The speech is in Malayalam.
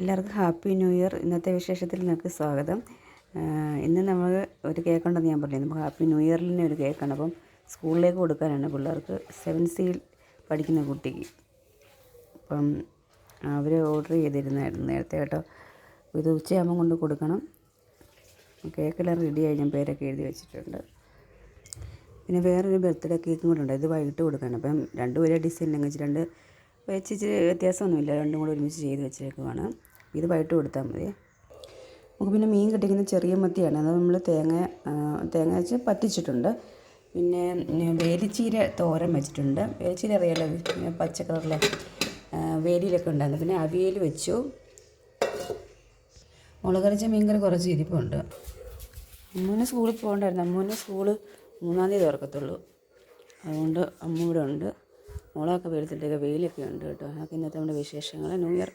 എല്ലാവർക്കും ഹാപ്പി ന്യൂ ഇയർ. ഇന്നത്തെ വിശേഷത്തിൽ നിങ്ങൾക്ക് സ്വാഗതം. ഇന്ന് നമ്മൾ ഒരു കേക്ക് ഉണ്ടെന്ന് ഞാൻ പറഞ്ഞു നമുക്ക് ഹാപ്പി ന്യൂ ഇയറിൽ തന്നെ ഒരു കേക്കാണ് അപ്പം സ്കൂളിലേക്ക് കൊടുക്കാനാണ് പിള്ളേർക്ക് സെവൻ സിയിൽ പഠിക്കുന്ന കുട്ടിക്ക് അപ്പം അവർ ഓർഡർ ചെയ്തിരുന്നായിരുന്നു നേരത്തെ കേട്ടോ. ഇത് ഉച്ചയാകുമ്പം കൊണ്ട് കൊടുക്കണം. കേക്കെല്ലാം റെഡിയായി ഞാൻ പേരൊക്കെ എഴുതി വെച്ചിട്ടുണ്ട്. പിന്നെ വേറൊരു ബർത്ത്ഡേ കേക്കും കൂടെ ഉണ്ട്. ഇത് വൈകിട്ട് കൊടുക്കണം അപ്പം രണ്ടും ഒരേ ഡിസൈനിലും വെച്ച് രണ്ട് വെച്ച് ഇച്ചിരി വ്യത്യാസമൊന്നുമില്ല. രണ്ടും കൂടെ ഒരുമിച്ച് ചെയ്ത് വെച്ചേക്കുവാണ്. ഇത് വൈകിട്ട് കൊടുത്താൽ മതി. നമുക്ക് പിന്നെ മീൻ കിട്ടിക്കുന്ന ചെറിയ മത്തിയാണ്. അത് നമ്മൾ തേങ്ങ തേങ്ങ വെച്ച് പറ്റിച്ചിട്ടുണ്ട്. പിന്നെ വേലിച്ചീര തോരൻ വെച്ചിട്ടുണ്ട്. വേലിച്ചീര അറിയാലോ? പിന്നെ പച്ച ആ, വേലിയിലൊക്കെ ഉണ്ടായിരുന്നു. പിന്നെ അവിയൽ വെച്ചു. മുളകരച്ച മീൻകറി കുറച്ച് ഇരിപ്പുണ്ട്. അമ്മൂന് സ്കൂളിൽ പോകണ്ടായിരുന്നു. അമ്മൂന് സ്കൂൾ മൂന്നാം തീയതി തുറക്കത്തുള്ളൂ. അതുകൊണ്ട് അമ്മ ഉണ്ട്. മുളകൊക്കെ വെളുത്തിട്ടൊക്കെ വെയിലൊക്കെ ഉണ്ട് കേട്ടോ. അതൊക്കെ ഇന്നത്തെ നമ്മുടെ വിശേഷങ്ങൾ. New year